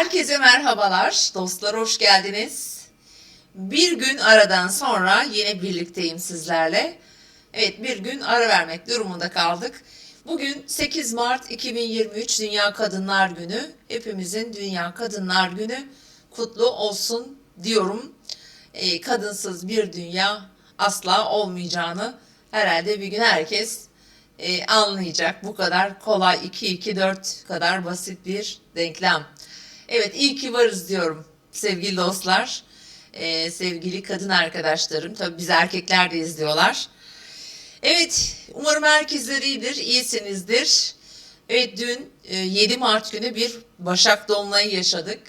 Herkese merhabalar. Dostlar hoş geldiniz. Bir gün aradan sonra yine birlikteyim sizlerle. Evet bir gün ara vermek durumunda kaldık. Bugün 8 Mart 2023 Dünya Kadınlar Günü. Hepimizin Dünya Kadınlar Günü kutlu olsun diyorum. Ee, kadınsız bir dünya asla olmayacağını herhalde bir gün herkes e, anlayacak. Bu kadar kolay 2-2-4 kadar basit bir denklem. Evet iyi ki varız diyorum sevgili dostlar. Ee, sevgili kadın arkadaşlarım. Tabii biz erkekler de izliyorlar. Evet umarım herkesler iyidir, iyisinizdir. Evet dün e, 7 Mart günü bir Başak Dolunay'ı yaşadık.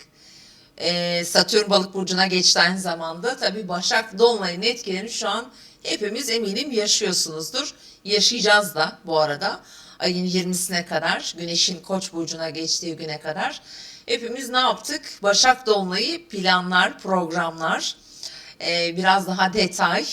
E, Satürn balık burcuna geçti zamanda. Tabii Başak Dolunay'ın etkilerini şu an hepimiz eminim yaşıyorsunuzdur. Yaşayacağız da bu arada. Ayın 20'sine kadar, Güneş'in Koç burcuna geçtiği güne kadar. Hepimiz ne yaptık? Başak Dolunay'ı planlar, programlar, e, biraz daha detay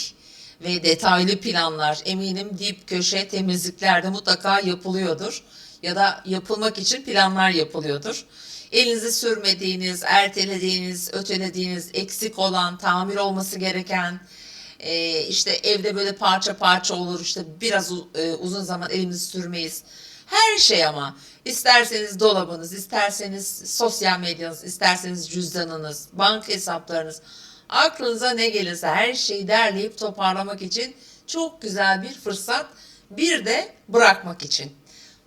ve detaylı planlar eminim dip köşe temizliklerde mutlaka yapılıyordur ya da yapılmak için planlar yapılıyordur. Elinizi sürmediğiniz, ertelediğiniz, ötelediğiniz, eksik olan, tamir olması gereken, e, işte evde böyle parça parça olur işte biraz e, uzun zaman elimizi sürmeyiz. Her şey ama isterseniz dolabınız, isterseniz sosyal medyanız, isterseniz cüzdanınız, banka hesaplarınız, aklınıza ne gelirse her şeyi derleyip toparlamak için çok güzel bir fırsat. Bir de bırakmak için,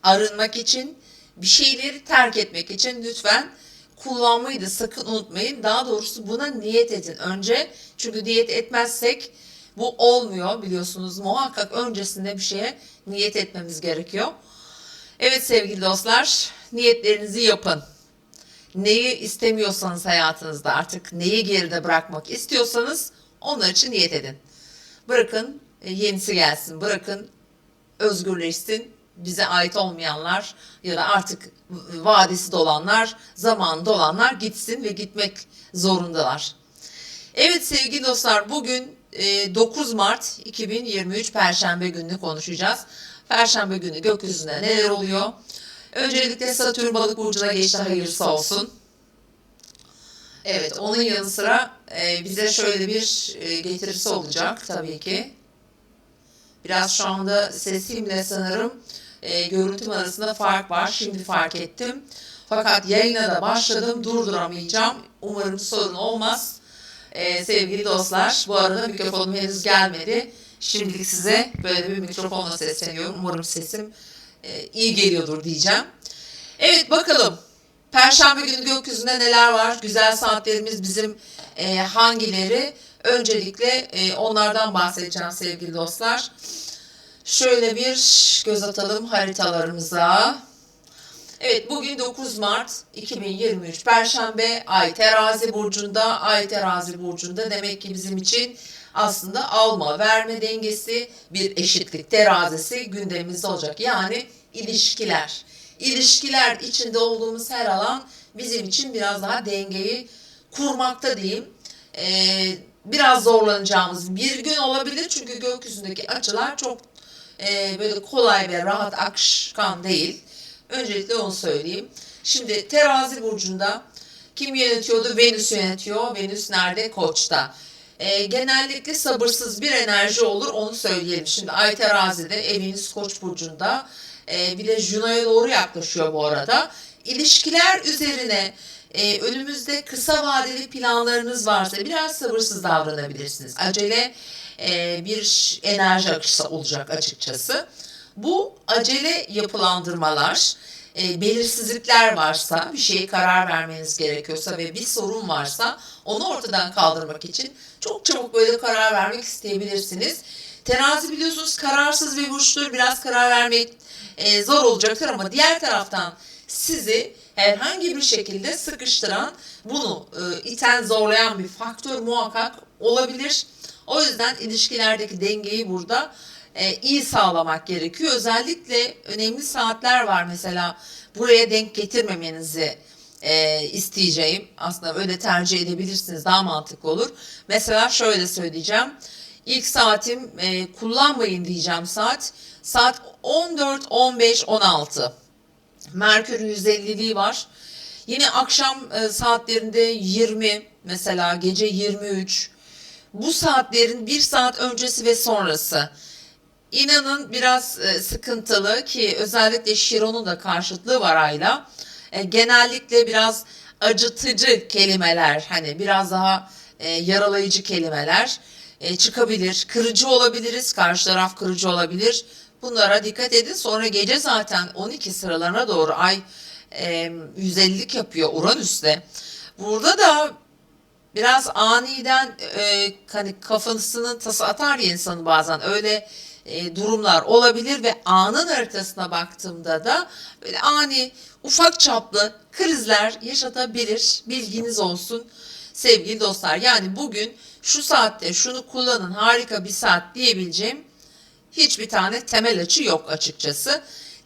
arınmak için, bir şeyleri terk etmek için lütfen kullanmayı da sakın unutmayın. Daha doğrusu buna niyet edin önce. Çünkü niyet etmezsek bu olmuyor biliyorsunuz. Muhakkak öncesinde bir şeye niyet etmemiz gerekiyor. Evet sevgili dostlar, niyetlerinizi yapın. Neyi istemiyorsanız hayatınızda artık neyi geride bırakmak istiyorsanız onlar için niyet edin. Bırakın e, yenisi gelsin, bırakın özgürleşsin. Bize ait olmayanlar ya da artık vadesi dolanlar, zamanında olanlar gitsin ve gitmek zorundalar. Evet sevgili dostlar bugün 9 Mart 2023 Perşembe gününü konuşacağız. Perşembe günü gökyüzünde neler oluyor? Öncelikle Satürn balık burcuna geçti hayırlısı olsun. Evet onun yanı sıra e, bize şöyle bir e, getirisi olacak tabii ki. Biraz şu anda sesimle sanırım e, görüntüm arasında fark var. Şimdi fark ettim. Fakat yayına da başladım. Durduramayacağım. Umarım sorun olmaz. E, sevgili dostlar bu arada mikrofonum henüz gelmedi. Şimdilik size böyle bir mikrofonla sesleniyorum. Umarım sesim e, iyi geliyordur diyeceğim. Evet bakalım. Perşembe günü gökyüzünde neler var? Güzel saatlerimiz bizim e, hangileri? Öncelikle e, onlardan bahsedeceğim sevgili dostlar. Şöyle bir göz atalım haritalarımıza. Evet bugün 9 Mart 2023 Perşembe Ay Terazi burcunda. Ay Terazi burcunda demek ki bizim için aslında alma verme dengesi bir eşitlik terazisi gündemimizde olacak. Yani ilişkiler. İlişkiler içinde olduğumuz her alan bizim için biraz daha dengeyi kurmakta diyeyim. Ee, biraz zorlanacağımız bir gün olabilir çünkü gökyüzündeki açılar çok e, böyle kolay ve rahat akışkan değil. Öncelikle onu söyleyeyim. Şimdi terazi burcunda kim yönetiyordu? Venüs yönetiyor. Venüs nerede? Koç'ta. E, genellikle sabırsız bir enerji olur onu söyleyelim. Şimdi Ay terazide, e, Venüs Koç burcunda. E, bir de Juno'ya doğru yaklaşıyor bu arada. İlişkiler üzerine e, önümüzde kısa vadeli planlarınız varsa biraz sabırsız davranabilirsiniz. Acele e, bir enerji akışı olacak açıkçası. Bu acele yapılandırmalar, e, belirsizlikler varsa, bir şeye karar vermeniz gerekiyorsa ve bir sorun varsa onu ortadan kaldırmak için çok çabuk böyle karar vermek isteyebilirsiniz. Terazi biliyorsunuz kararsız ve burçtur. Biraz karar vermek e, zor olacaktır ama diğer taraftan sizi herhangi bir şekilde sıkıştıran, bunu e, iten, zorlayan bir faktör muhakkak olabilir. O yüzden ilişkilerdeki dengeyi burada e, iyi sağlamak gerekiyor. Özellikle önemli saatler var mesela buraya denk getirmemenizi e, isteyeceğim. Aslında öyle tercih edebilirsiniz daha mantıklı olur. Mesela şöyle söyleyeceğim. İlk saatim e, kullanmayın diyeceğim saat. Saat 14, 15, 16. Merkür 150'liği var. Yine akşam e, saatlerinde 20 mesela gece 23 bu saatlerin bir saat öncesi ve sonrası İnanın biraz e, sıkıntılı ki özellikle Şiron'un da karşıtlığı var Ayla. E, genellikle biraz acıtıcı kelimeler hani biraz daha e, yaralayıcı kelimeler çıkabilir. Kırıcı olabiliriz. Karşı taraf kırıcı olabilir. Bunlara dikkat edin. Sonra gece zaten 12 sıralarına doğru ay e, 150'lik yapıyor Uranüs'te. Burada da biraz aniden e, hani kafasının tası atar ya insanın bazen öyle e, durumlar olabilir ve anın haritasına baktığımda da böyle ani ufak çaplı krizler yaşatabilir. Bilginiz olsun sevgili dostlar. Yani bugün şu saatte şunu kullanın harika bir saat diyebileceğim hiçbir tane temel açı yok açıkçası.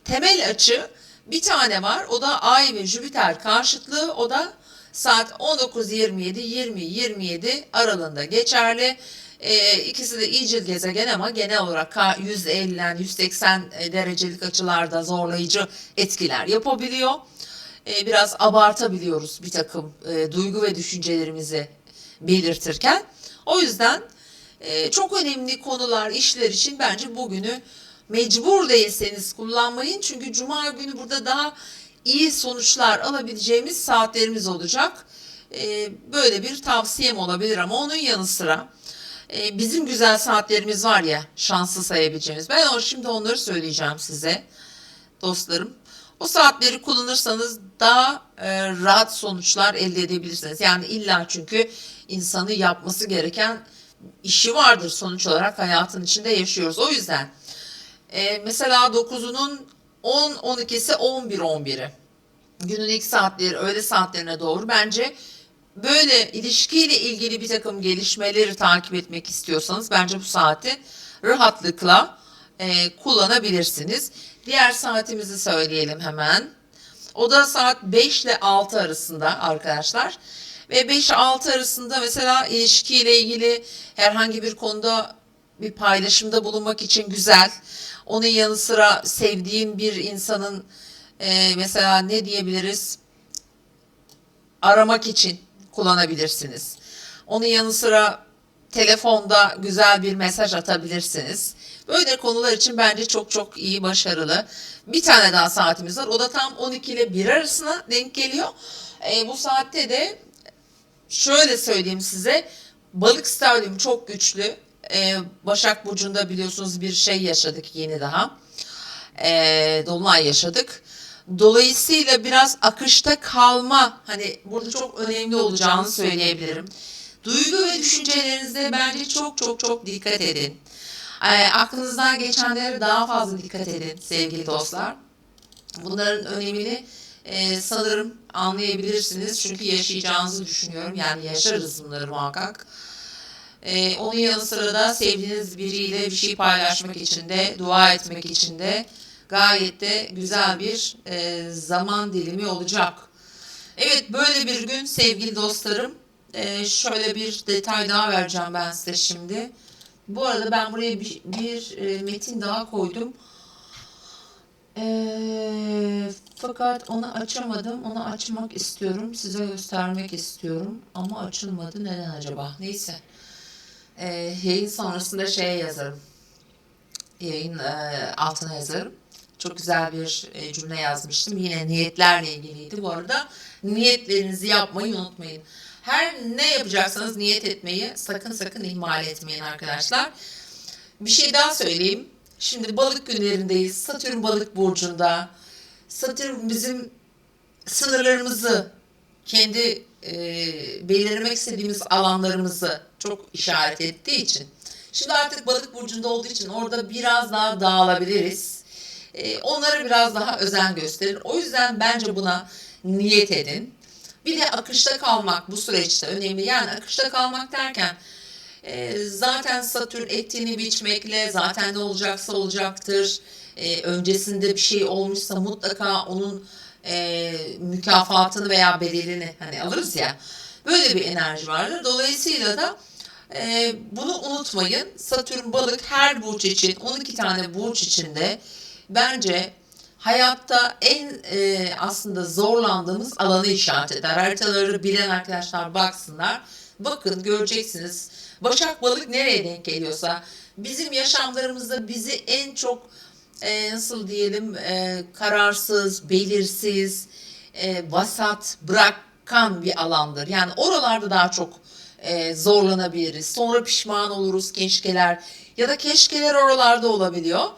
Temel açı bir tane var. O da Ay ve Jüpiter karşıtlığı. O da saat 19.27 20-27 aralığında geçerli. Ee, ikisi de iyicil gezegen ama genel olarak 150'den 180 derecelik açılarda zorlayıcı etkiler yapabiliyor. Ee, biraz abartabiliyoruz bir takım e, duygu ve düşüncelerimizi belirtirken. O yüzden e, çok önemli konular, işler için bence bugünü mecbur değilseniz kullanmayın. Çünkü cuma günü burada daha iyi sonuçlar alabileceğimiz saatlerimiz olacak. E, böyle bir tavsiyem olabilir ama onun yanı sıra e, bizim güzel saatlerimiz var ya şanslı sayabileceğimiz. Ben o şimdi onları söyleyeceğim size dostlarım. O saatleri kullanırsanız daha e, rahat sonuçlar elde edebilirsiniz. Yani illa çünkü insanı yapması gereken işi vardır sonuç olarak hayatın içinde yaşıyoruz. O yüzden e, mesela 9'unun 10, 12'si 11, 11'i. Günün ilk saatleri, öğle saatlerine doğru bence böyle ilişkiyle ilgili bir takım gelişmeleri takip etmek istiyorsanız bence bu saati rahatlıkla e, kullanabilirsiniz. Diğer saatimizi söyleyelim hemen. O da saat 5 ile 6 arasında arkadaşlar. Ve 5 6 arasında mesela ilişkiyle ilgili herhangi bir konuda bir paylaşımda bulunmak için güzel. Onun yanı sıra sevdiğin bir insanın e, mesela ne diyebiliriz? Aramak için kullanabilirsiniz. Onun yanı sıra telefonda güzel bir mesaj atabilirsiniz. Böyle konular için bence çok çok iyi, başarılı. Bir tane daha saatimiz var. O da tam 12 ile 1 arasına denk geliyor. E, bu saatte de şöyle söyleyeyim size. Balık sterlim çok güçlü. E, Başak Burcu'nda biliyorsunuz bir şey yaşadık yeni daha. E, Dolunay yaşadık. Dolayısıyla biraz akışta kalma hani burada çok önemli olacağını söyleyebilirim. Duygu ve düşüncelerinize bence çok çok çok dikkat edin. E, aklınızdan geçenlere daha fazla dikkat edin sevgili dostlar. Bunların önemini e, sanırım anlayabilirsiniz. Çünkü yaşayacağınızı düşünüyorum. Yani yaşarız bunları muhakkak. E, onun yanı sıra da sevdiğiniz biriyle bir şey paylaşmak için de, dua etmek için de gayet de güzel bir e, zaman dilimi olacak. Evet böyle bir gün sevgili dostlarım. E, şöyle bir detay daha vereceğim ben size şimdi. Bu arada ben buraya bir, bir e, metin daha koydum. E, fakat onu açamadım. Onu açmak istiyorum. Size göstermek istiyorum. Ama açılmadı. Neden acaba? Neyse. E, yayın sonrasında şeye yazarım. Yayın e, altına yazarım. Çok güzel bir e, cümle yazmıştım. Yine niyetlerle ilgiliydi. Bu arada niyetlerinizi yapmayı unutmayın. Her ne yapacaksanız niyet etmeyi sakın sakın ihmal etmeyin arkadaşlar. Bir şey daha söyleyeyim. Şimdi balık günlerindeyiz. Satürn balık burcunda. Satürn bizim sınırlarımızı, kendi e, belirlemek istediğimiz alanlarımızı çok işaret ettiği için. Şimdi artık balık burcunda olduğu için orada biraz daha dağılabiliriz. E, onlara biraz daha özen gösterin. O yüzden bence buna niyet edin. Bir de akışta kalmak bu süreçte önemli. Yani akışta kalmak derken e, zaten Satürn ettiğini biçmekle zaten ne olacaksa olacaktır. E, öncesinde bir şey olmuşsa mutlaka onun e, mükafatını veya bedelini hani alırız ya. Böyle bir enerji vardır. Dolayısıyla da bunu unutmayın. Satürn balık her burç için 12 tane burç içinde bence hayatta en e, aslında zorlandığımız alanı işaret eder. Haritaları bilen arkadaşlar baksınlar. Bakın göreceksiniz. Başak balık nereye denk geliyorsa bizim yaşamlarımızda bizi en çok e, nasıl diyelim e, kararsız, belirsiz, e, vasat bırakan bir alandır. Yani oralarda daha çok e, zorlanabiliriz. Sonra pişman oluruz keşkeler ya da keşkeler oralarda olabiliyor.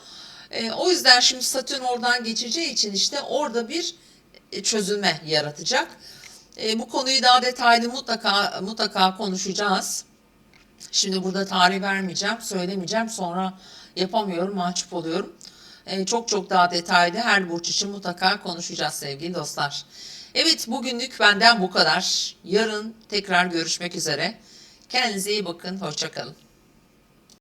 E, o yüzden şimdi Satürn oradan geçeceği için işte orada bir e, çözülme yaratacak. E, bu konuyu daha detaylı mutlaka mutlaka konuşacağız. Şimdi burada tarih vermeyeceğim, söylemeyeceğim. Sonra yapamıyorum, mahcup oluyorum. E, çok çok daha detaylı her burç için mutlaka konuşacağız sevgili dostlar. Evet bugünlük benden bu kadar. Yarın tekrar görüşmek üzere. Kendinize iyi bakın, hoşçakalın.